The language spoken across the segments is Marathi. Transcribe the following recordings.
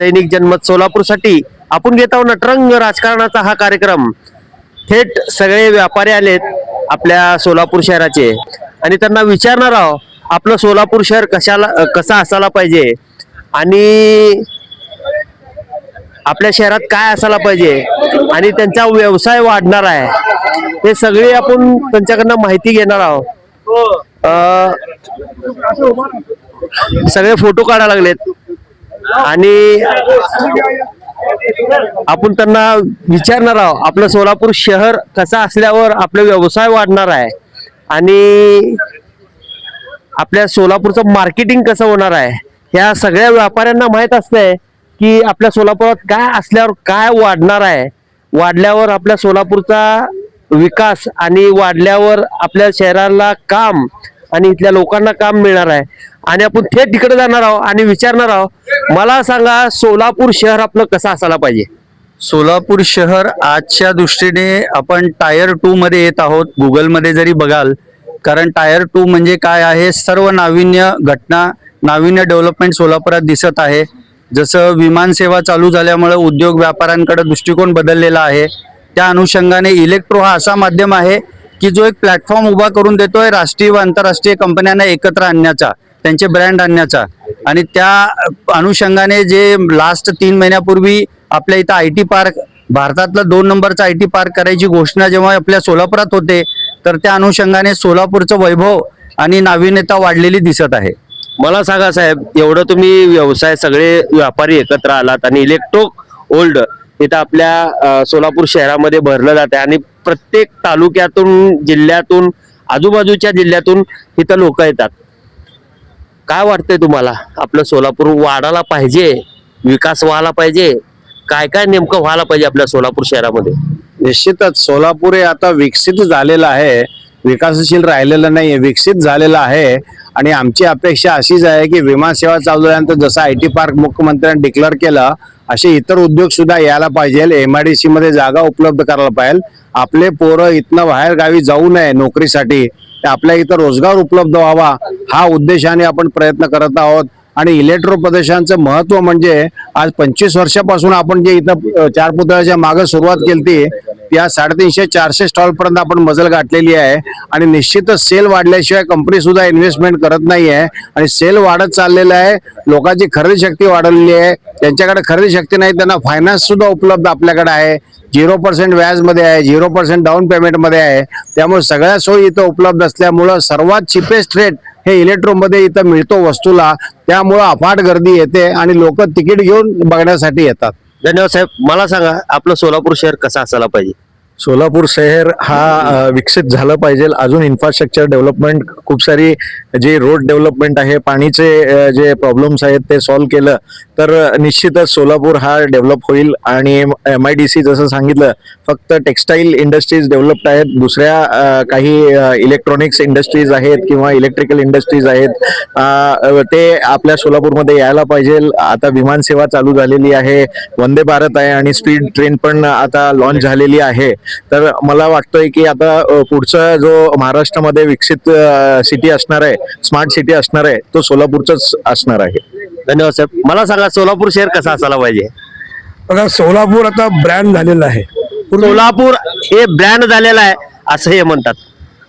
दैनिक जनमत सोलापूरसाठी. आपण घेत आहोत नटरंग राजकारणाचा हा कार्यक्रम. थेट सगळे व्यापारी आलेत आपल्या सोलापूर शहराचे. आणि त्यांना विचारणार आहोत आपलं सोलापूर शहर कशाला कसा असायला पाहिजे? आणि आपल्या शहरात काय असायला पाहिजे? आणि त्यांचा व्यवसाय वाढणार आहे. हे सगळे आपण त्यांच्याकडनं माहिती घेणार आहोत. अ, सगळे फोटो काढायला लागलेत. आणि आपण त्यांना विचारणार आहोत आपलं सोलापूर शहर कसं असल्यावर आपला व्यवसाय वाढणार आहे आणि आपल्या सोलापूरचं मार्केटिंग कसं होणार आहे ह्या सगळ्या व्यापाऱ्यांना माहीत असतंय की आपल्या सोलापुरात काय असल्यावर काय वाढणार आहे वाढल्यावर आपल्या सोलापूरचा विकास आणि वाढल्यावर आपल्या शहराला काम आणि इथल्या लोकांना काम मिळणार आहे. आणि आपण थेट तिकडे जाणार आहोत आणि विचारणार आहोत मला सांगा सोलापूर शहर आपलं कसं असायला पाहिजे? सोलापूर शहर आजच्या दृष्टीने आपण टायर टू मध्ये येत आहोत. गुगलमध्ये जरी बघाल कारण टायर टू म्हणजे काय आहे? सर्व नाविन्य घटना नाविन्य डेव्हलपमेंट सोलापुरात दिसत आहे. जसं विमान सेवा चालू झाल्यामुळे उद्योग व्यापाऱ्यांकडे दृष्टिकोन बदललेला आहे. त्या अनुषंगाने इलेक्ट्रो हा असा माध्यम आहे की जो एक प्लॅटफॉर्म उभा करून देतोय राष्ट्रीय व आंतरराष्ट्रीय कंपन्यांना एकत्र आणण्याचा त्यांचे ब्रँड आणण्याचा. आणि त्या अनुषंगाने जे लास्ट तीन महिन्यापूर्वी आपल्या इथं आय टी पार्क भारतातलं दोन नंबरचं आय टी पार्क करायची घोषणा जेव्हा आपल्या सोलापुरात होते तर त्या अनुषंगाने सोलापूरचं वैभव आणि नाविन्यता वाढलेली दिसत आहे. मला सांगा साहेब एवढं तुम्ही व्यवसाय सगळे व्यापारी एकत्र आलात आणि इलेक्ट्रो ओल्ड इथं आपल्या सोलापूर शहरामध्ये भरलं जाते आणि प्रत्येक तालुक्यातून जिल्ह्यातून आजूबाजूच्या जिल्ह्यातून इथं लोक येतात. काय वाटतंय तुम्हाला? आपलं सोलापूर वाढायला पाहिजे विकास व्हायला पाहिजे काय काय नेमकं व्हायला पाहिजे आपल्या सोलापूर शहरामध्ये? निश्चितच सोलापूर हे आता विकसित झालेलं आहे विकासशील राहिलेलं नाही विकसित झालेलं आहे. आणि आमची अपेक्षा अशीच आहे की विमान सेवा चालू झाल्यानंतर जसं आय टी पार्क मुख्यमंत्र्यांनी डिक्लेअर केलं असे इतर उद्योग सुद्धा यायला पाहिजे एम आय डी सी मध्ये जागा उपलब्ध करायला पाहिजे. आपले पोरं इथनं बाहेर गावी जाऊ नये नोकरीसाठी. आपल्या इथं रोजगार उपलब्ध व्हावा हा उद्देशाने आपण प्रयत्न करत आहोत. आणि इलेक्ट्रो प्रदेशांचं महत्त्व म्हणजे आज पंचवीस वर्षापासून आपण जे इथं चार पुतळ्याच्या मागे सुरुवात केली या साडेतीनशे चारशे स्टॉलपर्यंत आपण मजल गाठलेली आहे. आणि निश्चितच सेल वाढल्याशिवाय कंपनी सुद्धा इन्व्हेस्टमेंट करत नाही आहे आणि सेल वाढत चाललेलं आहे. लोकांची खरेदी शक्ती वाढवलेली आहे. त्यांच्याकडे खरेदी शक्ती नाही त्यांना फायनान्स सुद्धा उपलब्ध आपल्याकडे आहे. झिरो पर्सेंट व्याजमध्ये आहे झिरो पर्सेंट डाऊन पेमेंटमध्ये आहे. त्यामुळे सगळ्या सोयी इथं उपलब्ध असल्यामुळं सर्वात चिपेस्ट रेट हे इलेक्ट्रोमध्ये इथं मिळतो वस्तूला. त्यामुळं अफाट गर्दी येते आणि लोक तिकीट घेऊन बघण्यासाठी येतात. धन्यवाद साहेब. मला सांगा आपलं सोलापूर शहर कसं असायला पाहिजे? सोलापूर शहर हा विकसित झालं पाहिजे. अजून इन्फ्रास्ट्रक्चर डेव्हलपमेंट खूप सारी जे रोड डेव्हलपमेंट आहे पाणीचे जे प्रॉब्लेम्स आहेत ते सॉल्व्ह केलं. तर निश्चितच सोलापूर हा डेव्हलप होईल आणि एम आय डी सी जसं सांगितलं फक्त टेक्स्टाईल इंडस्ट्रीज डेव्हलप्ड आहेत. दुसऱ्या काही इलेक्ट्रॉनिक्स इंडस्ट्रीज आहेत किंवा इलेक्ट्रिकल इंडस्ट्रीज आहेत ते आपल्या सोलापूरमध्ये यायला पाहिजे. आता विमान सेवा चालू झालेली आहे. वंदे भारत आहे आणि स्पीड ट्रेन पण आता लॉन्च झालेली आहे. तर मला वाटतंय की आता पुढचा जो महाराष्ट्रामध्ये विकसित सिटी असणार आहे स्मार्ट सिटी असणार आहे तो सोलापूरचाच असणार आहे. धन्यवाद साहेब. मला सांगा सोलापूर शहर कसं असायला पाहिजे? बघा सोलापूर आता ब्रँड झालेला आहे. सोलापूर हे ब्रँड झालेलं आहे असं हे म्हणतात.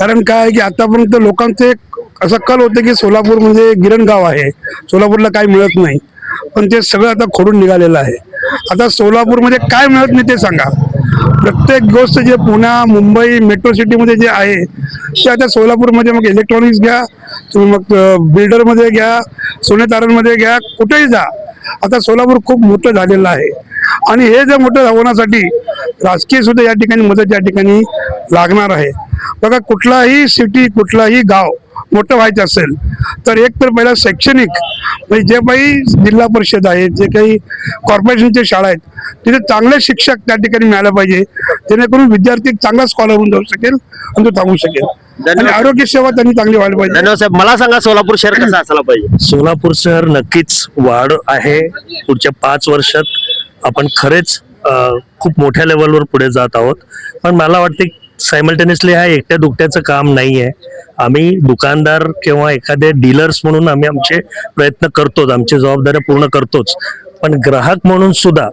कारण काय आहे की आतापर्यंत लोकांचं एक असं कल होतं की सोलापूर म्हणजे गिरण गाव आहे. सोलापूरला काही मिळत नाही. पण ते सगळं आता खोडून निघालेलं आहे. आता सोलापूरमध्ये काय मिळत नाही ते सांगा. प्रत्येक गोष्ट जे पुण्या मुंबई मेट्रो सिटीमध्ये जे आहे ते आता सोलापूरमध्ये मग इलेक्ट्रॉनिक्स घ्या तुम्ही मग बिल्डरमध्ये घ्या सोनतारणमध्ये घ्या कुठेही जा. आता सोलापूर खूप मोठं झालेलं आहे. आणि हे जे मोठं होण्यासाठी राजकीय सुद्धा या ठिकाणी मदत या ठिकाणी लागणार आहे. बघा कुठलाही सिटी कुठलाही गाव मोठं व्हायचं असेल तर एक तर पहिला शैक्षणिक म्हणजे जे काही जिल्हा परिषद आहेत जे काही कॉर्पोरेशनच्या शाळा आहेत तिथे चांगले शिक्षक त्या ठिकाणी मिळायला पाहिजे. जेणेकरून विद्यार्थी चांगला स्कॉलर होऊन जाऊ शकेल आणि तो थांबू शकेल. आणि आरोग्य सेवा त्यांनी चांगली व्हायला पाहिजे. धन्यवाद साहेब. मला सांगा सोलापूर शहर कसं असायला पाहिजे? सोलापूर शहर नक्कीच वाढ आहे. पुढच्या पाच वर्षात आपण खरेच अ, खूप मोठ्या लेवलवर पुढे जात आहोत. पण मला वाटते सायमल्टेनियसली हा एकट्या दुकट्याचं काम नाही आहे आम्ही दुकानदार किंवा एखादे डीलर्स म्हणून आम्ही आमचे प्रयत्न करतोच आमची जबाबदाऱ्या पूर्ण करतोच. पण ग्राहक म्हणून सुद्धा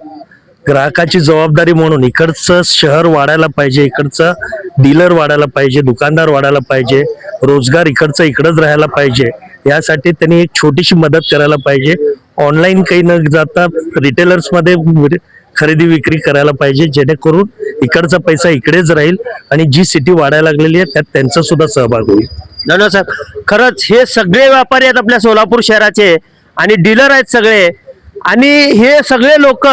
ग्राहकाची जबाबदारी म्हणून इकडचं शहर वाढायला पाहिजे इकडचं डीलर वाढायला पाहिजे दुकानदार वाढायला पाहिजे रोजगार इकडचं इकडंच राहायला पाहिजे यासाठी त्यांनी एक छोटीशी मदत करायला पाहिजे. ऑनलाईन काही न जाता रिटेलर्समध्ये खरेदी विक्री करायला पाहिजे जेणेकरून इकडचा पैसा इकडेच राहील आणि जी सिटी वाढायला लागलेली आहे त्यात त्यांचा सुद्धा सहभाग होईल. धन्यवाद साहेब खरंच हे सगळे व्यापारी आहेत आपल्या सोलापूर शहराचे आणि डीलर आहेत सगळे. आणि हे सगळे लोक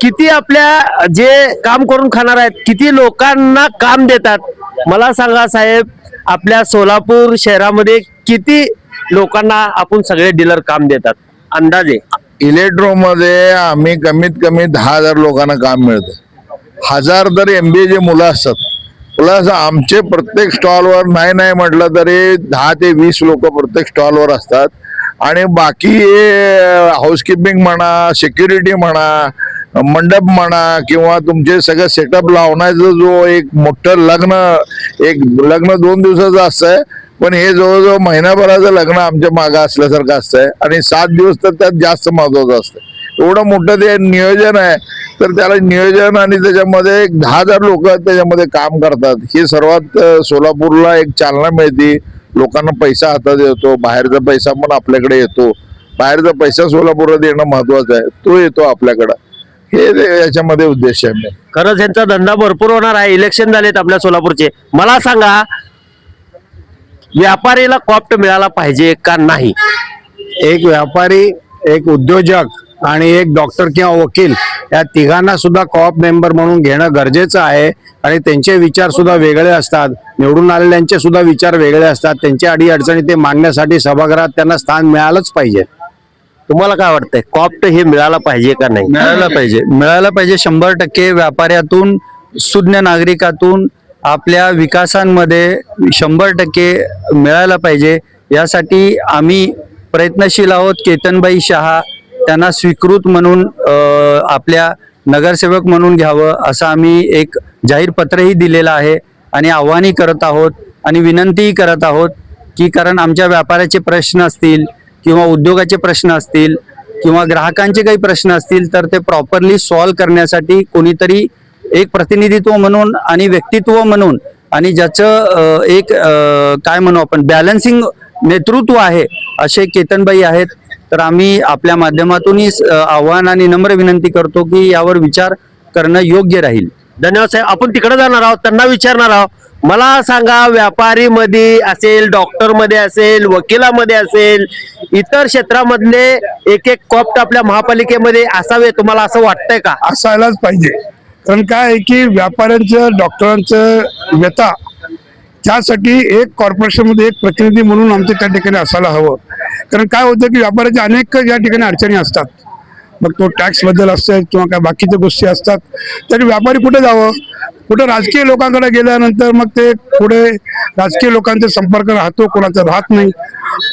किती आपल्या जे काम करून खाणार आहेत किती लोकांना काम देतात. मला सांगा साहेब आपल्या सोलापूर शहरामध्ये किती लोकांना आपण सगळे डीलर काम देतात? अंदाजे. इलेक्ट्रो मध्ये आम्ही कमीत कमी दहा हजार लोकांना काम मिळतं. हजार तर एमबीए जे मुलं असतात प्लस आमचे प्रत्येक स्टॉलवर नाही नाही म्हटलं तरी दहा ते वीस लोक प्रत्येक स्टॉलवर असतात. आणि बाकी हाऊसकीपिंग म्हणा सिक्युरिटी म्हणा मंडप म्हणा किंवा तुमचे सगळं सेटअप लावण्याचं जो एक मोठं लग्न एक लग्न दोन दिवसाचं असतंय पण हे जवळजवळ महिनाभराचं लग्न आमच्या मागं असल्यासारखं असतंय. आणि सात दिवस तर त्यात जास्त महत्वाचं असतं एवढं मोठं ते नियोजन आहे तर त्याला नियोजन आणि त्याच्यामध्ये एक दहा हजार लोक त्याच्यामध्ये काम करतात. ही सर्वात सोलापूरला एक चालना मिळते. लोकांना पैसा हातात येतो बाहेरचा पैसा पण आपल्याकडे येतो. बाहेरचा पैसा सोलापूरला येणं महत्वाचं आहे तो येतो आपल्याकडं. हे ते- याच्यामध्ये उद्देश आहे खरंच यांचा धंदा भरपूर होणार आहे. इलेक्शन झालेत आपल्या सोलापूरचे. मला सांगा व्यापारीला कॉप्ट मिळाला पाहिजे का नाही? एक व्यापारी एक उद्योजक आणि एक डॉक्टर किंवा वकील या तिघांना सुद्धा कॉप मेंबर म्हणून घेणं गरजेचं आहे. आणि त्यांचे विचार सुद्धा वेगळे असतात. निवडून आलेल्यांचे सुद्धा विचार वेगळे असतात. त्यांच्या अडी अडचणी ते मांडण्यासाठी सभागृहात त्यांना स्थान मिळालंच पाहिजे. तुम्हाला काय वाटतंय? कॉप्ट हे मिळाला पाहिजे का नाही? मिळायला पाहिजे. मिळायला पाहिजे शंभर टक्के व्यापाऱ्यातून सुज्ञ नागरिकातून आपल्या विकासांमध्ये शंभर टक्के मिळायला पाहिजे. यासाठी आम्ही प्रयत्नशील आहोत. केतनबाई शहा त्यांना स्वीकृत म्हणून आपल्या नगरसेवक म्हणून घ्यावं असं आम्ही एक जाहीर पत्रही दिलेलं आहे आणि आव्हानही करत आहोत आणि विनंतीही करत आहोत की कारण आमच्या व्यापाराचे प्रश्न असतील किंवा उद्योगाचे प्रश्न असतील किंवा ग्राहकांचे काही प्रश्न असतील तर ते प्रॉपरली सॉल्व्ह करण्यासाठी कोणीतरी एक प्रतिनिधित्व म्हणून आणि व्यक्तित्व म्हणून आणि ज्याचं एक काय म्हणू आपण बॅलन्सिंग नेतृत्व आहे असे केतनबाई आहेत. तर आम्ही आपल्या माध्यमातूनही आव्हान आणि नम्र विनंती करतो की यावर विचार करणं योग्य राहील. धन्यवाद साहेब. आपण तिकडे जाणार आहोत त्यांना विचारणार आहोत. मला सांगा व्यापारी मध्ये असेल डॉक्टरमध्ये असेल वकिलामध्ये असेल इतर क्षेत्रामधले एक एक कॉप्ट आपल्या महापालिकेमध्ये असावे तुम्हाला असं वाटतंय का? असायलाच पाहिजे. कारण काय आहे की व्यापाऱ्यांचं डॉक्टरांचं व्यथा त्यासाठी एक कॉर्पोरेशनमध्ये एक प्रतिनिधी म्हणून आमचं त्या ठिकाणी असायला हवं. कारण काय होतं की व्यापाऱ्याच्या अनेक या ठिकाणी अडचणी असतात. मग तो टॅक्सबद्दल असतात किंवा काय बाकीच्या गोष्टी असतात. तरी व्यापारी कुठे जावं? कुठं राजकीय लोकांकडे गेल्यानंतर मग ते पुढे राजकीय लोकांचा संपर्क राहतो कोणाचा राहत नाही.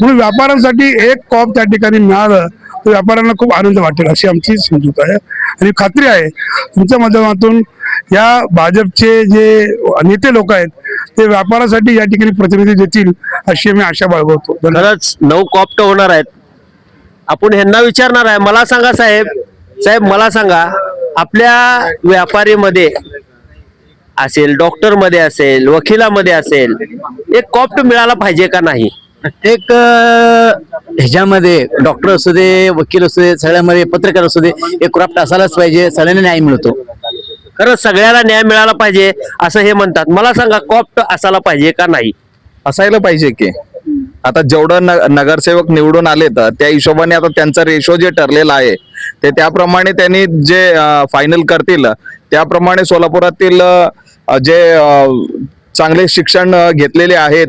म्हणून व्यापाऱ्यांसाठी एक कॉप त्या ठिकाणी मिळालं व्यापाऱ्यांना खूप आनंद वाटेल अशी आमची समजूत आहे. आणि खात्री आहे तुमच्या माध्यमातून या भाजपचे जे नेते लोक आहेत ते व्यापारासाठी या ठिकाणी प्रतिनिधी देतील अशी आम्ही आशा बाळगवतो खरंच नऊ कॉप्ट होणार आहेत. आपण ह्यांना विचारणार आहे. मला सांगा साहेब. साहेब मला सांगा आपल्या व्यापारीमध्ये असेल डॉक्टरमध्ये असेल वकिलामध्ये असेल एक कॉप्ट मिळाला पाहिजे का नाही? प्रत्येक ह्याच्यामध्ये डॉक्टर असू दे वकील असू दे सगळ्यामध्ये पत्रकार असू दे एक क्राफ्ट असायलाच पाहिजे सगळ्यांना न्याय मिळतो. खरंच सगळ्याला न्याय मिळाला पाहिजे असं हे म्हणतात. मला सांगा कॉप्ट असायला पाहिजे का नाही? असायला पाहिजे की. आता जेवढं न- नगरसेवक निवडून आले तर त्या हिशोबाने आता त्यांचा रेशो जे ठरलेला आहे ते त्याप्रमाणे त्यांनी जे फायनल करतील त्याप्रमाणे सोलापुरातील जे चांगले शिक्षण घेतलेले आहेत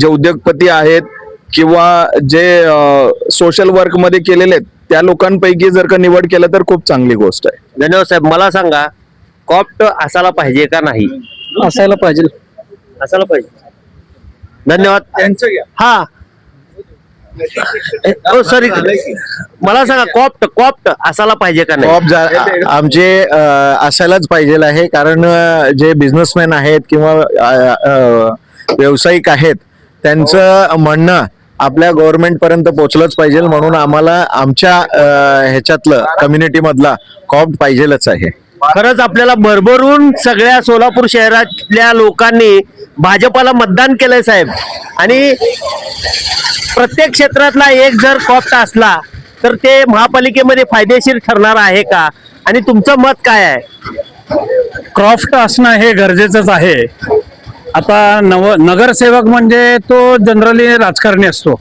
जे उद्योगपती आहेत किंवा जे सोशल वर्कमध्ये केलेले आहेत त्या लोकांपैकी जर का निवड केलं तर खूप चांगली गोष्ट आहे. धन्यवाद साहेब. मला सांगा कॉप्ट असायला पाहिजे का नाही? असायला पाहिजे. असायला पाहिजे. धन्यवाद. हा. हो सॉरी मला सांगा कॉप्ट कॉप्ट असायला पाहिजे का नाही? जॉब जा- आमचे अ, असायलाच पाहिजे आहे कारण अ, जे बिझनेसमॅन आहेत किंवा अ, अ, व्यावसायिक आहेत त्यांचं म्हणणं आपल्या गव्हर्नमेंट पर्यंत पोहोचलंच पाहिजे म्हणून आम्हाला आमच्या ह्याच्यातलं कम्युनिटी मधला कॉप पाहिजेलच आहे. खरंच आपल्याला भरभरून सगळ्या सोलापूर शहरातल्या लोकांनी भाजपाला मतदान केलंय साहेब. आणि प्रत्येक क्षेत्रातला एक जर कॉप्ट असला तर ते महापालिकेमध्ये फायदेशीर ठरणार आहे का? आणि तुमचं मत काय आहे? क्रॉफ्ट असणं हे गरजेचंच आहे. आता नव नगरसेवक म्हणजे तो जनरली राजकारणी असतो.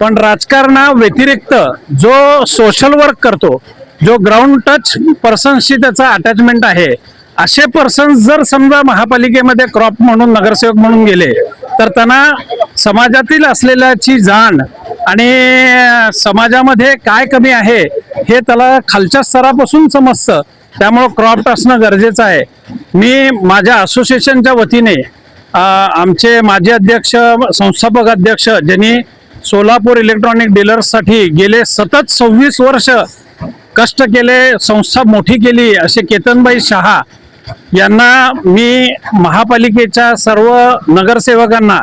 पण राजकारणा व्यतिरिक्त जो सोशल वर्क करतो जो ग्राउंड टच पर्सनशी त्याचा अटॅचमेंट आहे असे पर्सन्स जर समजा महापालिकेमध्ये क्रॉप म्हणून नगरसेवक म्हणून गेले तर त्यांना समाजातील असलेल्याची जाण आणि समाजामध्ये काय कमी आहे हे त्याला खालच्या स्तरापासून समजतं. त्यामुळं क्रॉप्ट असणं गरजेचं आहे. मी माझ्या असोसिएशनच्या वतीने आमचे माजी अध्यक्ष संस्थापक अध्यक्ष ज्यांनी सोलापूर इलेक्ट्रॉनिक डीलर्ससाठी गेले सतत सव्वीस वर्ष कष्ट केले संस्था मोठी केली असे केतनबाई शहा यांना मी महापालिकेच्या सर्व नगरसेवकांना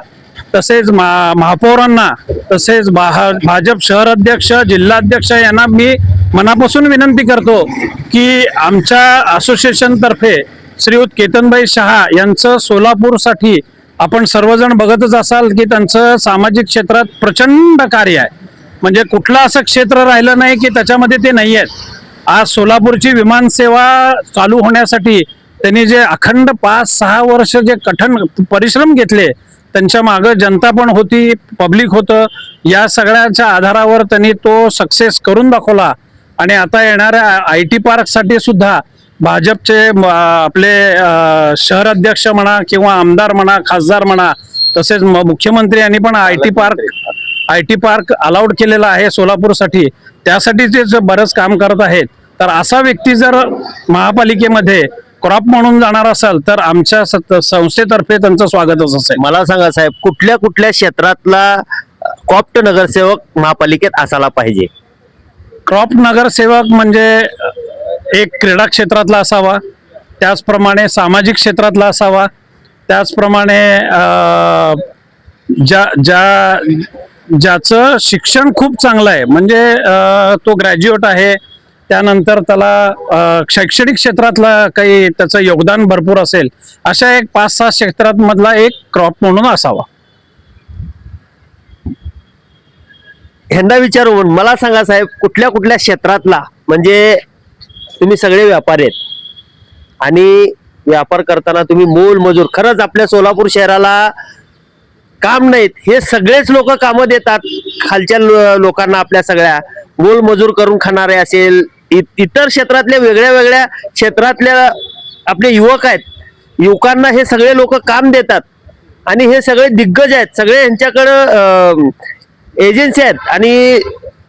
तसेच मा- महापौरांना तसेच भा- भाजप शहर अध्यक्ष जिल्हाध्यक्ष यांना मी मनापासून विनंती करतो की आमच्या असोसिएशनतर्फे श्रीयुत केतनभाई शहा यांचं सोलापूरसाठी आपण सर्वजण बघतच असाल की त्यांचं सामाजिक क्षेत्रात प्रचंड कार्य आहे. म्हणजे कुठलं असं क्षेत्र राहिलं नाही की त्याच्यामध्ये ते नाही आहेत. आज सोलापूरची विमानसेवा चालू होण्यासाठी त्यांनी जे अखंड पाच सहा वर्ष जे कठीण परिश्रम घेतले त्यांच्या मागं जनता पण होती पब्लिक होतं. या सगळ्याच्या आधारावर त्यांनी तो सक्सेस करून दाखवला. आणि आता येणाऱ्या आय टी पार्कसाठी सुद्धा भाजपचे आपले शहर अध्यक्ष म्हणा किंवा आमदार म्हणा खासदार म्हणा तसेच मुख्यमंत्री यांनी पण I T park I T park allowed केलेला आहे सोलापूरसाठी. त्यासाठी ते बरंच काम करत आहेत. तर असा व्यक्ती जर महापालिकेमध्ये क्रॉप म्हणून जाणार असाल तर आमच्या संस्थेतर्फे त्यांचं स्वागतच असेल. मला सांगा साहेब कुठल्या कुठल्या क्षेत्रातला कॉप्ट नगरसेवक महापालिकेत असायला पाहिजे? क्रॉप नगरसेवक म्हणजे एक क्रीडा क्षेत्रातला असावा त्याचप्रमाणे सामाजिक क्षेत्रातला असावा त्याचप्रमाणे ज्या ज्या ज्याचं शिक्षण खूप चांगलं आहे म्हणजे तो ग्रॅज्युएट आहे त्यानंतर त्याला शैक्षणिक क्षेत्रातला काही त्याचं योगदान भरपूर असेल अशा एक पाच सहा क्षेत्रातमधला एक क्रॉप म्हणून असावा. ह्यांना विचारून मला सांगा साहेब कुठल्या कुठल्या क्षेत्रातला म्हणजे तुम्ही सगळे व्यापारी आहेत. आणि व्यापार करताना तुम्ही मोल मजूर खरंच आपल्या सोलापूर शहराला काम नाहीत. हे सगळेच लोक कामं देतात. खालच्या लोकांना आपल्या सगळ्या. मोल मजूर करून खाणारे असेल इ- इतर क्षेत्रातल्या वेगळ्या वेगळ्या क्षेत्रातल्या आपले युवक आहेत. युवकांना हे सगळे लोक काम देतात. आणि हे सगळे दिग्गज आहेत. सगळे यांच्याकडं एजन्सी आहेत. आणि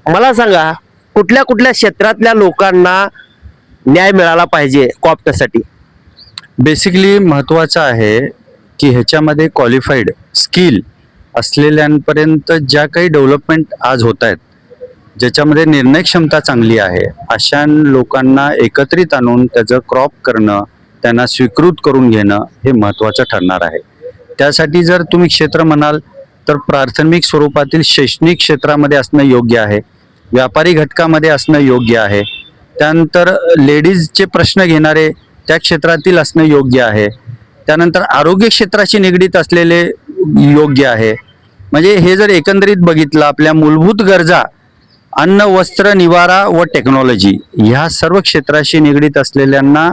मला सांगा कुठल्या कुठल्या क्षेत्रातल्या लोकांना न्याय मिळाला पाहिजे कॉप्टसाठी बेसिकली महत्त्वाचं आहे की ह्याच्यामध्ये क्वालिफाईड स्किल असलेल्यांपर्यंत ज्या काही डेव्हलपमेंट आज होत आहेत ज्याच्यामध्ये निर्णय क्षमता चांगली आहे अशा लोकांना एकत्रित आणून त्याचं क्रॉप करणं त्यांना स्वीकृत करून घेणं हे महत्त्वाचं ठरणार आहे. त्यासाठी जर तुम्ही क्षेत्र म्हणाल तर प्राथमिक स्वरूपातील शैक्षणिक क्षेत्रामध्ये असणं योग्य आहे व्यापारी घटकामध्ये असणं योग्य आहे त्यानंतर लेडीजचे प्रश्न घेणारे त्या क्षेत्रातील असणं योग्य आहे. त्यानंतर आरोग्य क्षेत्राशी निगडीत असलेले योग्य आहे. म्हणजे हे जर एकंदरीत बघितलं आपल्या मूलभूत गरजा अन्न वस्त्र निवारा व टेक्नॉलॉजी ह्या सर्व क्षेत्राशी निगडीत असलेल्यांना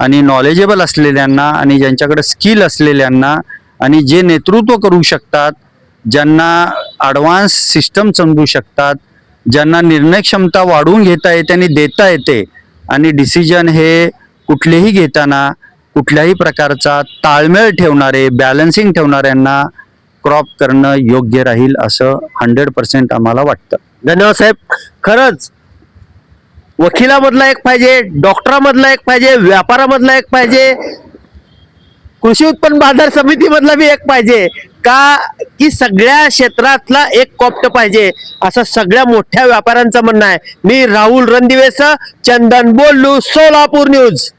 आणि नॉलेजेबल असलेल्यांना आणि ज्यांच्याकडे स्किल असलेल्यांना आणि जे नेतृत्व करू शकतात ज्यांना ॲडव्हान्स सिस्टम समजू शकतात ज्यांना निर्णय क्षमता वाढवून घेता येते आणि देता येते आणि डिसिजन हे कुठलेही घेताना कुठल्याही प्रकारचा ताळमेळ ठेवणारे बॅलन्सिंग ठेवणाऱ्यांना क्रॉप करणं योग्य राहील असं हंड्रेड पर्सेंट आम्हाला वाटतं. धन्यवाद साहेब. खरंच वकिलामधला एक पाहिजे डॉक्टरामधला एक पाहिजे व्यापारामधला एक पाहिजे कृषी उत्पन्न बाजार समितीमधला बी एक पाहिजे. का की सगळ्या क्षेत्रातला एक कॉप्ट पाहिजे? असं सगळ्या मोठ्या व्यापाऱ्यांचं म्हणणं आहे. मी राहुल रणदिवेस चंदन बोलू सोलापूर न्यूज.